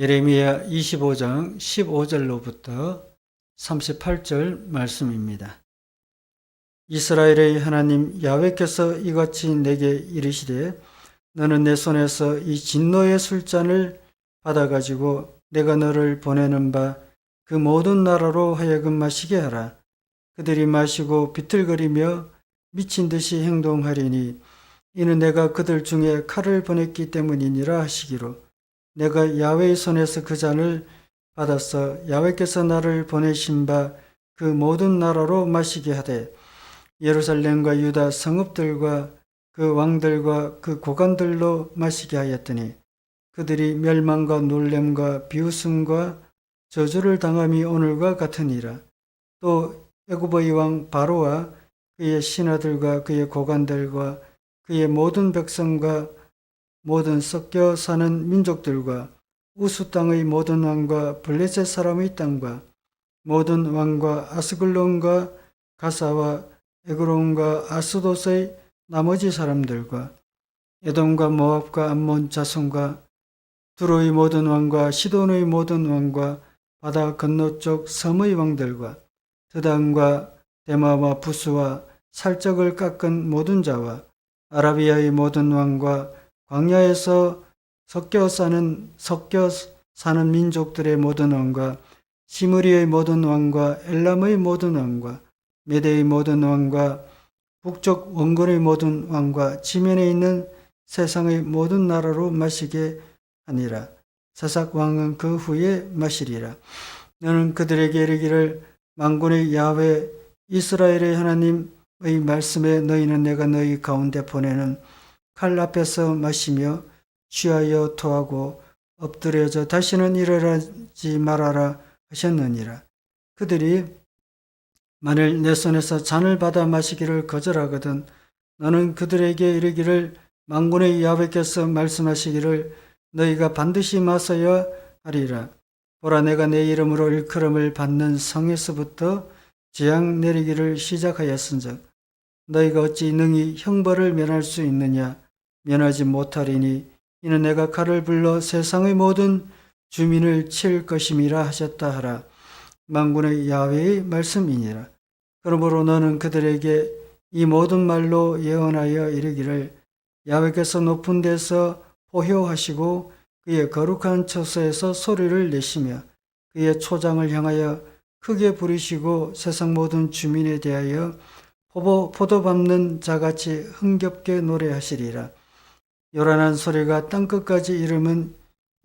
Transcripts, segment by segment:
예레미야 25장 15절로부터 38절 말씀입니다. 이스라엘의 하나님 야훼께서 이같이 내게 이르시되 너는 내 손에서 이 진노의 술잔을 받아 가지고 내가 너를 보내는 바 그 모든 나라로 하여금 마시게 하라. 그들이 마시고 비틀거리며 미친 듯이 행동하리니 이는 내가 그들 중에 칼을 보냈기 때문이니라 하시기로 내가 야훼의 손에서 그 잔을 받았어 야훼께서 나를 보내신 바 그 모든 나라로 마시게 하되 예루살렘과 유다 성읍들과 그 왕들과 그 고관들로 마시게 하였더니 그들이 멸망과 놀램과 비웃음과 저주를 당함이 오늘과 같으니라. 또 애굽의 왕 바로와 그의 신하들과 그의 고관들과 그의 모든 백성과 모든 섞여 사는 민족들과 우수 땅의 모든 왕과 블레셋 사람의 땅과 모든 왕과 아스글론과 가사와 에그론과 아스도스의 나머지 사람들과 에돔과 모압과 암몬 자손과 두로의 모든 왕과 시돈의 모든 왕과 바다 건너쪽 섬의 왕들과 드단과 데마와 부스와 살적을 깎은 모든 자와 아라비아의 모든 왕과 광야에서 섞여 사는 섞여 사는 민족들의 모든 왕과 시므리의 모든 왕과 엘람의 모든 왕과 메대의 모든 왕과 북쪽 원군의 모든 왕과 지면에 있는 세상의 모든 나라로 마시게 하니라. 사삭 왕은 그 후에 마시리라. 너는 그들에게 이르기를 만군의 야훼 이스라엘의 하나님의 말씀에 너희는 내가 너희 가운데 보내는 칼 앞에서 마시며 취하여 토하고 엎드려져 다시는 일어나지 말아라 하셨느니라. 그들이 만일 내 손에서 잔을 받아 마시기를 거절하거든 너는 그들에게 이르기를 만군의 야훼께서 말씀하시기를 너희가 반드시 마셔야 하리라. 보라 내가 내 이름으로 일컬음을 받는 성에서부터 재앙 내리기를 시작하였은즉 너희가 어찌 능히 형벌을 면할 수 있느냐 면하지 못하리니 이는 내가 칼을 불러 세상의 모든 주민을 칠 것임이라 하셨다 하라. 만군의 야훼의 말씀이니라. 그러므로 너는 그들에게 이 모든 말로 예언하여 이르기를 야훼께서 높은 데서 포효하시고 그의 거룩한 처소에서 소리를 내시며 그의 초장을 향하여 크게 부리시고 세상 모든 주민에 대하여 포도 밟는 자같이 흥겹게 노래하시리라. 요란한 소리가 땅끝까지 이름은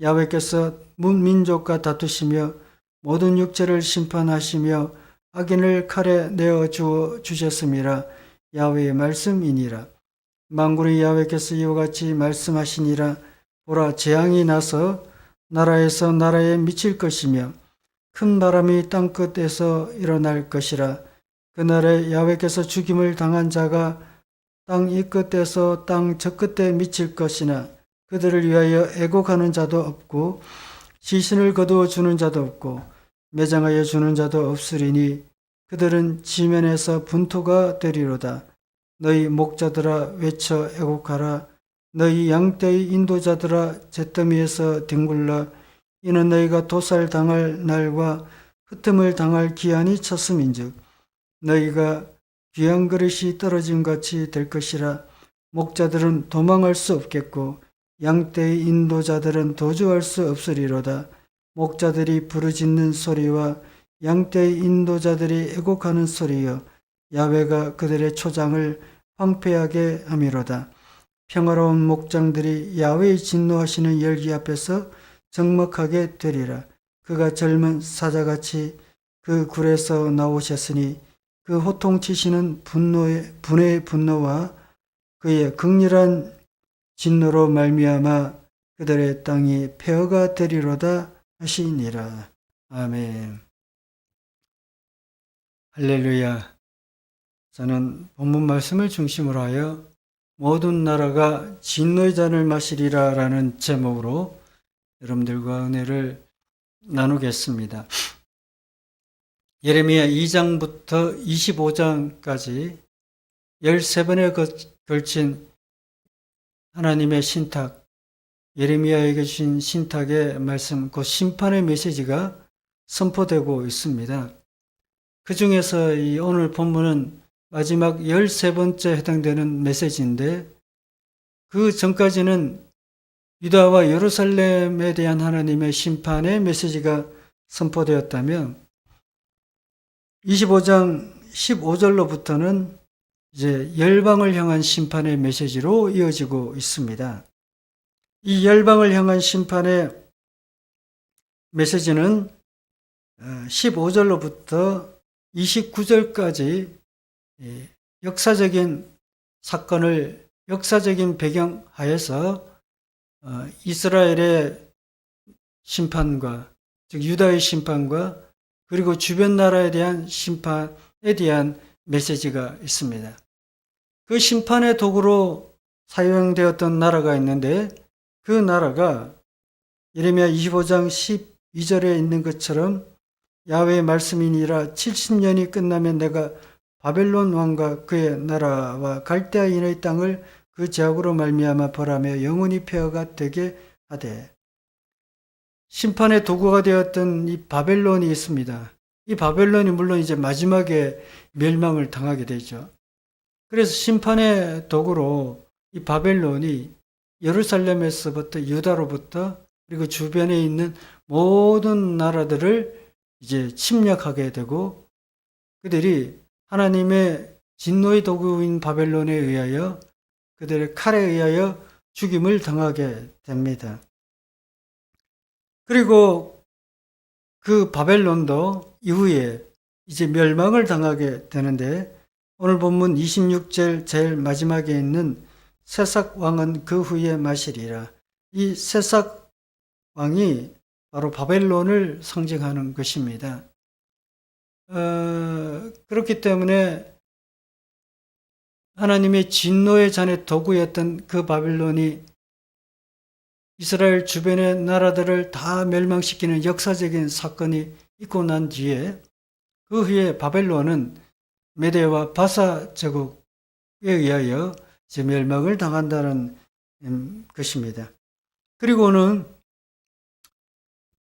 야훼께서 문민족과 다투시며 모든 육체를 심판하시며 악인을 칼에 내어 주어 주셨음이라 야훼의 말씀이니라. 만군의 야훼께서 이와 같이 말씀하시니라 보라 재앙이 나서 나라에서 나라에 미칠 것이며 큰 바람이 땅 끝에서 일어날 것이라 그날에 야훼께서 죽임을 당한 자가 땅 이 끝에서 땅 저 끝에 미칠 것이나 그들을 위하여 애곡하는 자도 없고 시신을 거두어 주는 자도 없고 매장하여 주는 자도 없으리니 그들은 지면에서 분토가 되리로다. 너희 목자들아 외쳐 애곡하라. 너희 양떼의 인도자들아 잿더미에서 뒹굴라. 이는 너희가 도살 당할 날과 흩음을 당할 기한이 쳤음인즉 너희가 귀한 그릇이 떨어진 같이 될 것이라. 목자들은 도망할 수 없겠고 양떼의 인도자들은 도주할 수 없으리로다. 목자들이 부르짖는 소리와 양떼의 인도자들이 애곡하는 소리여 야훼가 그들의 초장을 황폐하게 함이로다. 평화로운 목장들이 야훼의 진노하시는 열기 앞에서 적먹하게 되리라. 그가 젊은 사자같이 그 굴에서 나오셨으니 그 호통치시는 분노의 분의 분노와 그의 극렬한 진노로 말미암아 그들의 땅이 폐허가 되리로다 하시니라. 아멘. 할렐루야. 저는 본문 말씀을 중심으로 하여 모든 나라가 진노의 잔을 마시리라 라는 제목으로 여러분들과 은혜를 나누겠습니다. 예레미야 2장부터 25장까지 13번에 걸친 하나님의 신탁, 예레미야에게 주신 신탁의 말씀, 그 심판의 메시지가 선포되고 있습니다. 그 중에서 이 오늘 본문은 마지막 13번째 해당되는 메시지인데 그 전까지는 유다와 예루살렘에 대한 하나님의 심판의 메시지가 선포되었다면 25장 15절로부터는 이제 열방을 향한 심판의 메시지로 이어지고 있습니다. 이 열방을 향한 심판의 메시지는 15절로부터 29절까지 예, 역사적인 사건을 역사적인 배경 하에서 어, 이스라엘의 심판과 즉 유다의 심판과 그리고 주변 나라에 대한 심판에 대한 메시지가 있습니다. 그 심판의 도구로 사용되었던 나라가 있는데 그 나라가 예레미야 25장 12절에 있는 것처럼 야외의 말씀이니라 70년이 끝나면 내가 바벨론 왕과 그의 나라와 갈대아인의 땅을 그 제약으로 말미암아 벌하며 영원히 폐허가 되게 하되 심판의 도구가 되었던 이 바벨론이 있습니다. 이 바벨론이 물론 이제 마지막에 멸망을 당하게 되죠. 그래서 심판의 도구로 이 바벨론이 예루살렘에서부터 유다로부터 그리고 주변에 있는 모든 나라들을 이제 침략하게 되고 그들이 하나님의 진노의 도구인 바벨론에 의하여 그들의 칼에 의하여 죽임을 당하게 됩니다. 그리고 그 바벨론도 이후에 이제 멸망을 당하게 되는데 오늘 본문 26절 제일 마지막에 있는 세삭 왕은 그 후에 마시리라. 이 세삭 왕이 바로 바벨론을 상징하는 것입니다. 어, 그렇기 때문에 하나님의 진노의 잔의 도구였던 그 바벨론이 이스라엘 주변의 나라들을 다 멸망시키는 역사적인 사건이 있고 난 뒤에 그 후에 바벨론은 메데와 바사 제국에 의하여 멸망을 당한다는 음, 것입니다. 그리고는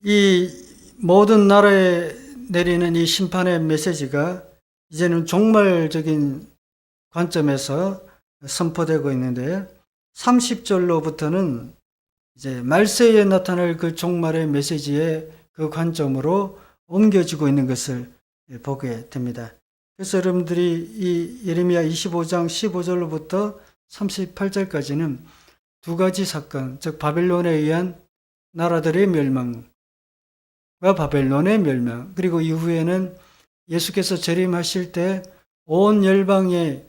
이 모든 나라에 내리는 이 심판의 메시지가 이제는 종말적인 관점에서 선포되고 있는데 30절로부터는 이제 말세에 나타날 그 종말의 메시지의 그 관점으로 옮겨지고 있는 것을 보게 됩니다. 그래서 여러분들이 이 예레미야 25장 15절로부터 38절까지는 두 가지 사건, 즉 바벨론에 의한 나라들의 멸망과 바벨론의 멸망, 그리고 이후에는 예수께서 재림하실 때 온 열방의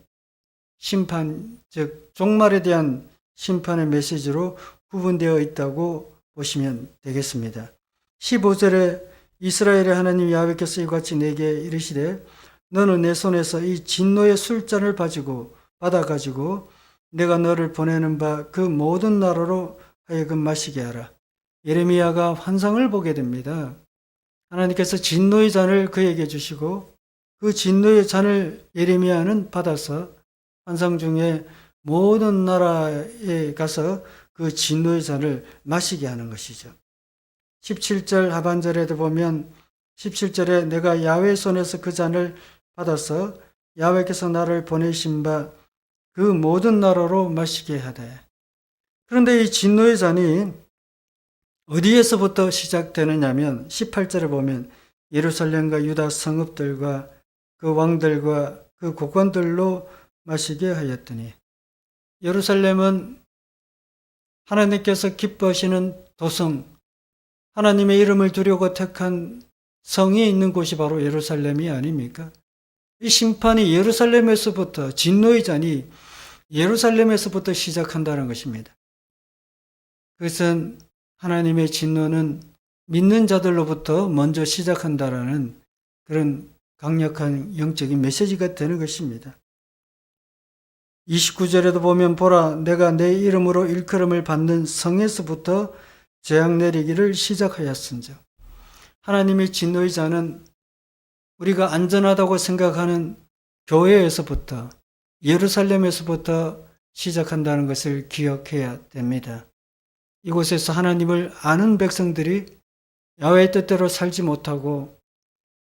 심판, 즉 종말에 대한 심판의 메시지로 구분되어 있다고 보시면 되겠습니다. 15절에 이스라엘의 하나님 야훼께서 이같이 내게 이르시되 너는 내 손에서 이 진노의 술잔을 가지고 받아 가지고 내가 너를 보내는 바 그 모든 나라로 하여금 마시게 하라. 예레미야가 환상을 보게 됩니다. 하나님께서 진노의 잔을 그에게 주시고 그 진노의 잔을 예레미야는 받아서 환상 중에 모든 나라에 가서 그 진노의 잔을 마시게 하는 것이죠. 17절 하반절에도 보면 17절에 내가 야외 손에서 그 잔을 받아서 야외께서 나를 보내신 바 그 모든 나라로 마시게 하되 그런데 이 진노의 잔이 어디에서부터 시작되느냐면 18절에 보면 예루살렘과 유다 성읍들과 그 왕들과 그 국관들로 마시게 하였더니 예루살렘은 하나님께서 기뻐하시는 도성, 하나님의 이름을 두려고 택한 성이 있는 곳이 바로 예루살렘이 아닙니까? 이 심판이 예루살렘에서부터 진노의 잔이 예루살렘에서부터 시작한다는 것입니다. 그것은 하나님의 진노는 믿는 자들로부터 먼저 시작한다라는 그런 강력한 영적인 메시지가 되는 것입니다. 29절에도 보면 보라 내가 내 이름으로 일컬음을 받는 성에서부터 재앙 내리기를 시작하였은즉 하나님의 진노의 자는 우리가 안전하다고 생각하는 교회에서부터 예루살렘에서부터 시작한다는 것을 기억해야 됩니다. 이곳에서 하나님을 아는 백성들이 야외의 뜻대로 살지 못하고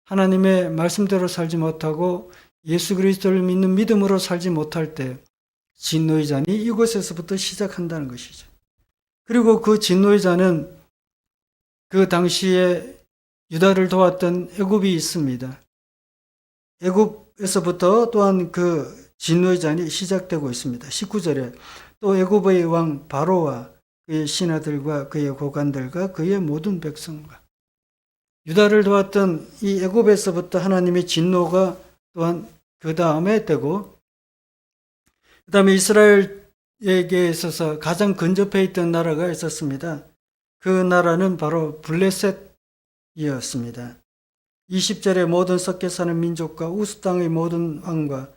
하나님의 말씀대로 살지 못하고 예수 그리스도를 믿는 믿음으로 살지 못할 때 진노의 잔이 이곳에서부터 시작한다는 것이죠. 그리고 그 진노의 잔은 그 당시에 유다를 도왔던 애굽이 있습니다. 애굽에서부터 또한 그 진노의 잔이 시작되고 있습니다. 19절에 또 애굽의 왕 바로와 그의 신하들과 그의 고관들과 그의 모든 백성과 유다를 도왔던 이 애굽에서부터 하나님의 진노가 또한 그 다음에 되고 그 다음에 이스라엘에게 있어서 가장 근접해 있던 나라가 있었습니다. 그 나라는 바로 블레셋이었습니다. 20절에 모든 섞여 사는 민족과 우스 땅의 모든 왕과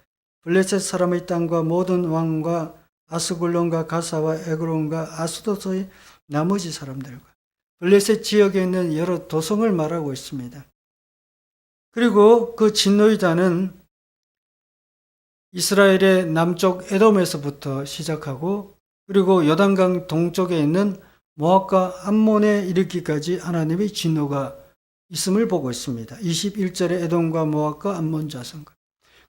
블레셋 사람의 땅과 모든 왕과 아스굴론과 가사와 에그론과 아스도스의 나머지 사람들과 블레셋 지역에 있는 여러 도성을 말하고 있습니다. 그리고 그 진노의 잔은 이스라엘의 남쪽 에돔에서부터 시작하고 그리고 요단강 동쪽에 있는 모압과 암몬에 이르기까지 하나님의 진노가 있음을 보고 있습니다. 21절에 에돔과 모압과 암몬 자손과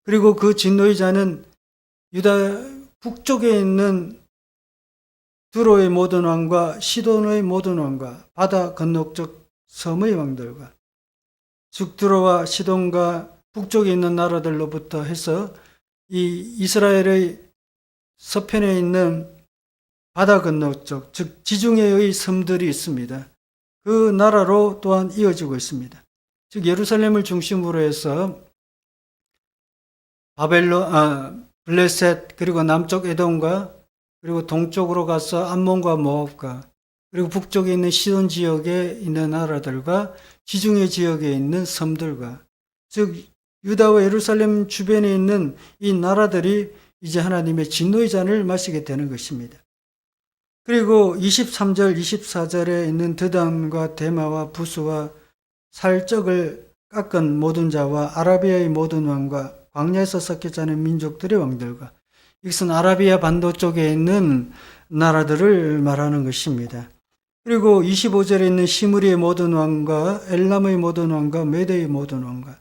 그리고 그 진노의 자는 유다 북쪽에 있는 두로의 모든 왕과 시돈의 모든 왕과 바다 건너쪽 섬의 왕들과 죽두로와 시돈과 북쪽에 있는 나라들로부터 해서 이 이스라엘의 서편에 있는 바다 건너 쪽, 즉 지중해의 섬들이 있습니다. 그 나라로 또한 이어지고 있습니다. 즉 예루살렘을 중심으로 해서 바벨론, 아, 블레셋 그리고 남쪽 에돔과 그리고 동쪽으로 가서 암몬과 모압과 그리고 북쪽에 있는 시돈 지역에 있는 나라들과 지중해 지역에 있는 섬들과 즉 유다와 예루살렘 주변에 있는 이 나라들이 이제 하나님의 진노의 잔을 마시게 되는 것입니다. 그리고 23절, 24절에 있는 드단과 대마와 부수와 살적을 깎은 모든 자와 아라비아의 모든 왕과 광야에서 섞여 자는 민족들의 왕들과 이것은 아라비아 반도 쪽에 있는 나라들을 말하는 것입니다. 그리고 25절에 있는 시므리의 모든 왕과 엘람의 모든 왕과 메대의 모든 왕과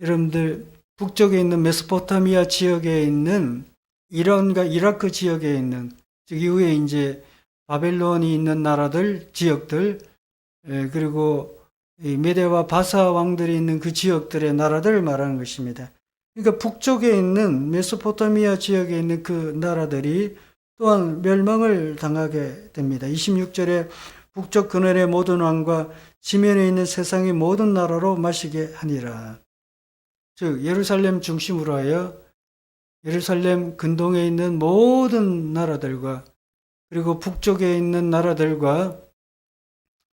여러분들 북쪽에 있는 메소포타미아 지역에 있는 이란과 이라크 지역에 있는 즉 이후에 이제 바벨론이 있는 나라들 지역들 에, 그리고 이 메대와 바사 왕들이 있는 그 지역들의 나라들을 말하는 것입니다. 그러니까 북쪽에 있는 메소포타미아 지역에 있는 그 나라들이 또한 멸망을 당하게 됩니다. 26절에 북쪽 그늘의 모든 왕과 지면에 있는 세상의 모든 나라로 마시게 하니라. 즉 예루살렘 중심으로 하여 예루살렘 근동에 있는 모든 나라들과 그리고 북쪽에 있는 나라들과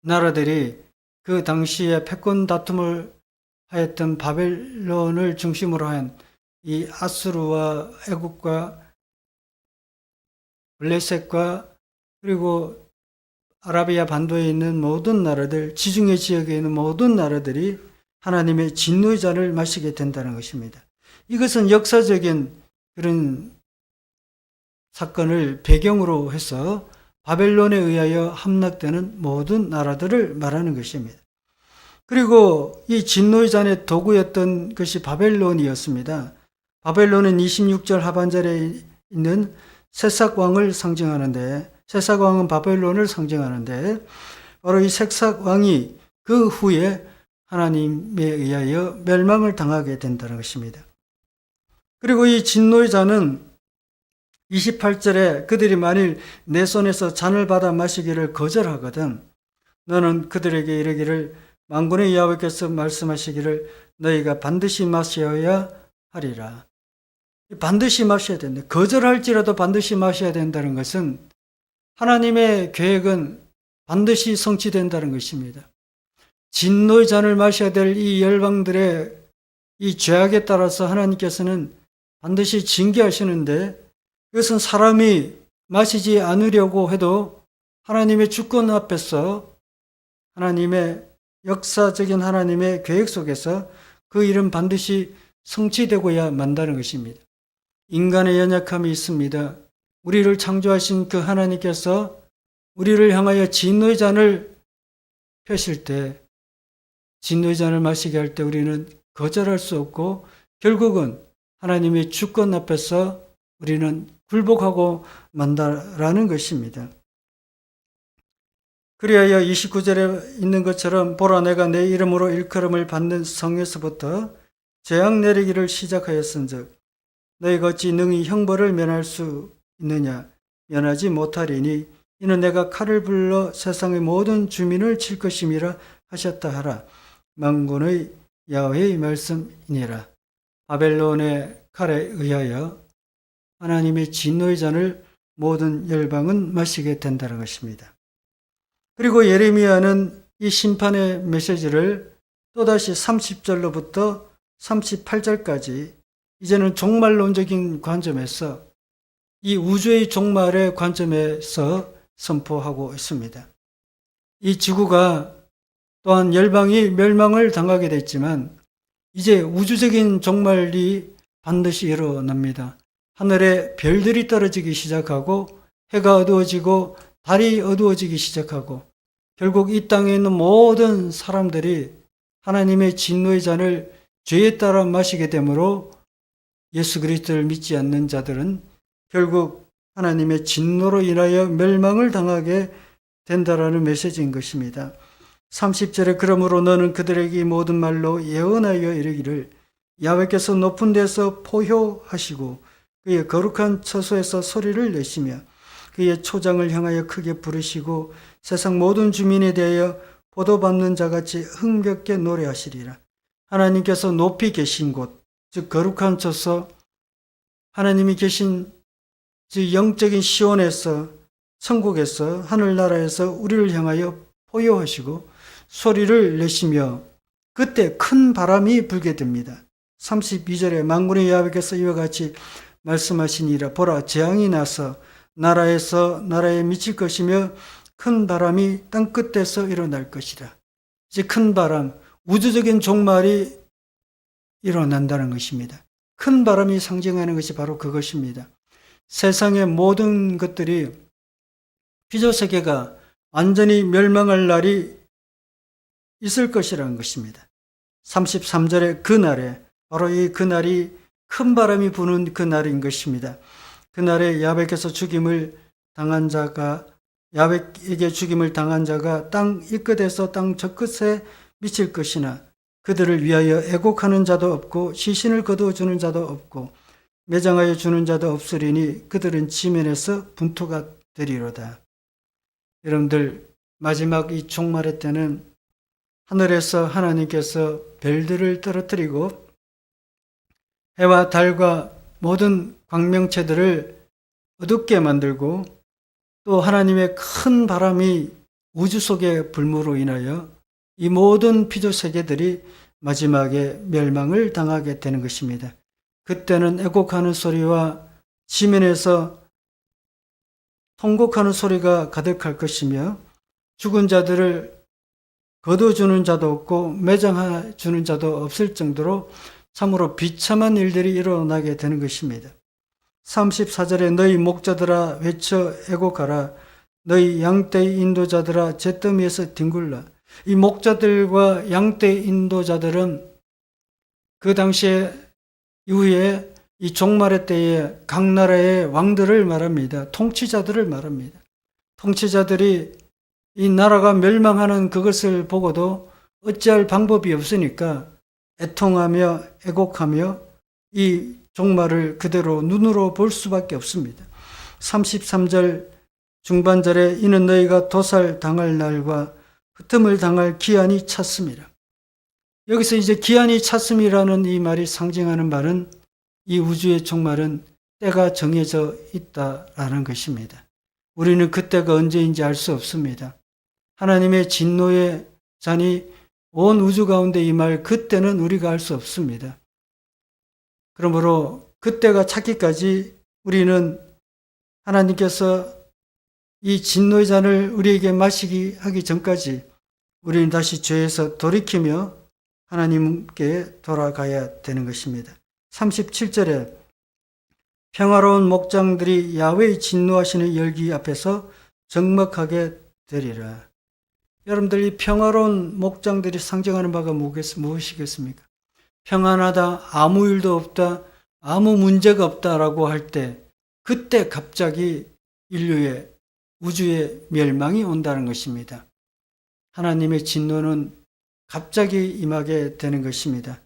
나라들이 그 당시에 패권 다툼을 하였던 바벨론을 중심으로 한 이 아수르와 애국과 블레셋과 그리고 아라비아 반도에 있는 모든 나라들, 지중해 지역에 있는 모든 나라들이 하나님의 진노의 잔을 마시게 된다는 것입니다. 이것은 역사적인 그런 사건을 배경으로 해서 바벨론에 의하여 함락되는 모든 나라들을 말하는 것입니다. 그리고 이 진노의 잔의 도구였던 것이 바벨론이었습니다. 바벨론은 26절 하반절에 있는 새싹왕을 상징하는데 새싹왕은 바벨론을 상징하는데 바로 이 새싹왕이 그 후에 하나님에 의하여 멸망을 당하게 된다는 것입니다. 그리고 이 진노의 잔은 28절에 그들이 만일 내 손에서 잔을 받아 마시기를 거절하거든 너는 그들에게 이르기를 만군의 여호와께서 말씀하시기를 너희가 반드시 마셔야 하리라. 반드시 마셔야 된다. 거절할지라도 반드시 마셔야 된다는 것은 하나님의 계획은 반드시 성취된다는 것입니다. 진노의 잔을 마셔야 될 이 열방들의 이 죄악에 따라서 하나님께서는 반드시 징계하시는데 그것은 사람이 마시지 않으려고 해도 하나님의 주권 앞에서 하나님의 역사적인 하나님의 계획 속에서 그 일은 반드시 성취되고야 만다는 것입니다. 인간의 연약함이 있습니다. 우리를 창조하신 그 하나님께서 우리를 향하여 진노의 잔을 펴실 때 진노의 잔을 마시게 할 때 우리는 거절할 수 없고 결국은 하나님의 주권 앞에서 우리는 굴복하고 만다라는 것입니다. 그리하여 29절에 있는 것처럼 보라 내가 내 이름으로 일컬음을 받는 성에서부터 재앙 내리기를 시작하였은즉 너희가 어찌 능히 형벌을 면할 수 있느냐 면하지 못하리니 이는 내가 칼을 불러 세상의 모든 주민을 칠 것임이라 하셨다 하라 망군의 야훼의 말씀이니라 바벨론의 칼에 의하여 하나님의 진노의 잔을 모든 열방은 마시게 된다는 것입니다. 그리고 예레미야는 이 심판의 메시지를 또다시 30절로부터 38절까지 이제는 종말론적인 관점에서 이 우주의 종말의 관점에서 선포하고 있습니다. 이 지구가 또한 열방이 멸망을 당하게 됐지만 이제 우주적인 종말이 반드시 일어납니다. 하늘에 별들이 떨어지기 시작하고 해가 어두워지고 달이 어두워지기 시작하고 결국 이 땅에 있는 모든 사람들이 하나님의 진노의 잔을 죄에 따라 마시게 되므로 예수 그리스도를 믿지 않는 자들은 결국 하나님의 진노로 인하여 멸망을 당하게 된다라는 메시지인 것입니다. 30절에 그러므로 너는 그들에게 이 모든 말로 예언하여 이르기를 야외께서 높은 데서 포효하시고 그의 거룩한 처소에서 소리를 내시며 그의 초장을 향하여 크게 부르시고 세상 모든 주민에 대하여 보도받는 자같이 흥겹게 노래하시리라. 하나님께서 높이 계신 곳, 즉 거룩한 처소, 하나님이 계신 즉 영적인 시온에서 천국에서 하늘나라에서 우리를 향하여 포효하시고 소리를 내시며 그때 큰 바람이 불게 됩니다. 32절에 만군의 야외께서 이와 같이 말씀하시니라 보라 재앙이 나서 나라에서 나라에 미칠 것이며 큰 바람이 땅 끝에서 일어날 것이라. 이제 큰 바람, 우주적인 종말이 일어난다는 것입니다. 큰 바람이 상징하는 것이 바로 그것입니다. 세상의 모든 것들이 피조 세계가 완전히 멸망할 날이 있을 것이라는 것입니다. 33절의 그날에 바로 이 그날이 큰 바람이 부는 그날인 것입니다. 그날에 야백에서 죽임을 당한 자가 야백에게 죽임을 당한 자가 땅 이 끝에서 땅 저 끝에 미칠 것이나 그들을 위하여 애곡하는 자도 없고 시신을 거두어 주는 자도 없고 매장하여 주는 자도 없으리니 그들은 지면에서 분토가 되리로다. 여러분들 마지막 이 종말의 때는 하늘에서 하나님께서 별들을 떨어뜨리고 해와 달과 모든 광명체들을 어둡게 만들고 또 하나님의 큰 바람이 우주 속의 불무로 인하여 이 모든 피조 세계들이 마지막에 멸망을 당하게 되는 것입니다. 그때는 애곡하는 소리와 지면에서 통곡하는 소리가 가득할 것이며 죽은 자들을 거둬주는 자도 없고 매장해 주는 자도 없을 정도로 참으로 비참한 일들이 일어나게 되는 것입니다. 34절에 너희 목자들아 외쳐 애곡하라 너희 양떼 인도자들아 잿더미에서 뒹굴라 이 목자들과 양떼 인도자들은 그 당시에 이후에 이 종말의 때에 각 나라의 왕들을 말합니다. 통치자들을 말합니다. 통치자들이 이 나라가 멸망하는 그것을 보고도 어찌할 방법이 없으니까 애통하며 애곡하며 이 종말을 그대로 눈으로 볼 수밖에 없습니다. 33절 중반절에 이는 너희가 도살 당할 날과 흩음을 당할 기한이 찼습니다. 여기서 이제 기한이 찼음이라는 이 말이 상징하는 말은 이 우주의 종말은 때가 정해져 있다라는 것입니다. 우리는 그때가 언제인지 알 수 없습니다. 하나님의 진노의 잔이 온 우주 가운데 임할 그때는 우리가 알 수 없습니다. 그러므로 그때가 찾기까지 우리는 하나님께서 이 진노의 잔을 우리에게 마시기 하기 전까지 우리는 다시 죄에서 돌이키며 하나님께 돌아가야 되는 것입니다. 37절에 평화로운 목장들이 야외의 진노하시는 열기 앞에서 적막하게 되리라. 여러분들 이 평화로운 목장들이 상징하는 바가 무엇- 무엇이겠습니까? 평안하다, 아무 일도 없다, 아무 문제가 없다라고 할 때, 그때 갑자기 인류의 우주의 멸망이 온다는 것입니다. 하나님의 진노는 갑자기 임하게 되는 것입니다.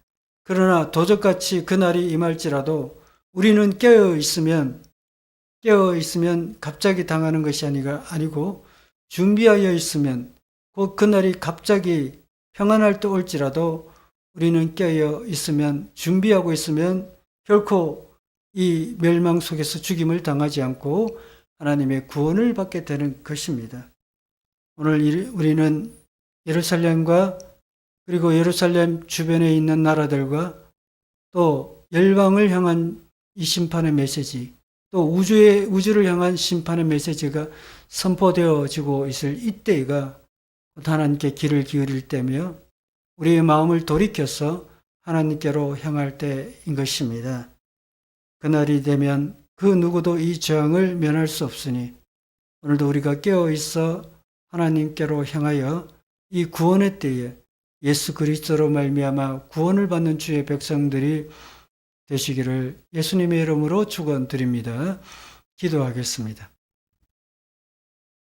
그러나 도적같이 그날이 임할지라도 우리는 깨어 있으면 깨어 있으면 갑자기 당하는 것이 아니고 준비하여 있으면 곧 그날이 갑자기 평안할 때 올지라도 우리는 깨어 있으면 준비하고 있으면 결코 이 멸망 속에서 죽임을 당하지 않고 하나님의 구원을 받게 되는 것입니다. 오늘 이- 우리는 예루살렘과 그리고 예루살렘 주변에 있는 나라들과 또 열방을 향한 이 심판의 메시지, 또 우주의 우주를 향한 심판의 메시지가 선포되어지고 있을 이때가 곧 하나님께 귀를 기울일 때며 우리의 마음을 돌이켜서 하나님께로 향할 때인 것입니다. 그날이 되면 그 누구도 이 재앙을 면할 수 없으니 오늘도 우리가 깨어 있어 하나님께로 향하여 이 구원의 때에 예수 그리스도로 말미암아 구원을 받는 주의 백성들이 되시기를 예수님의 이름으로 축원드립니다. 기도하겠습니다.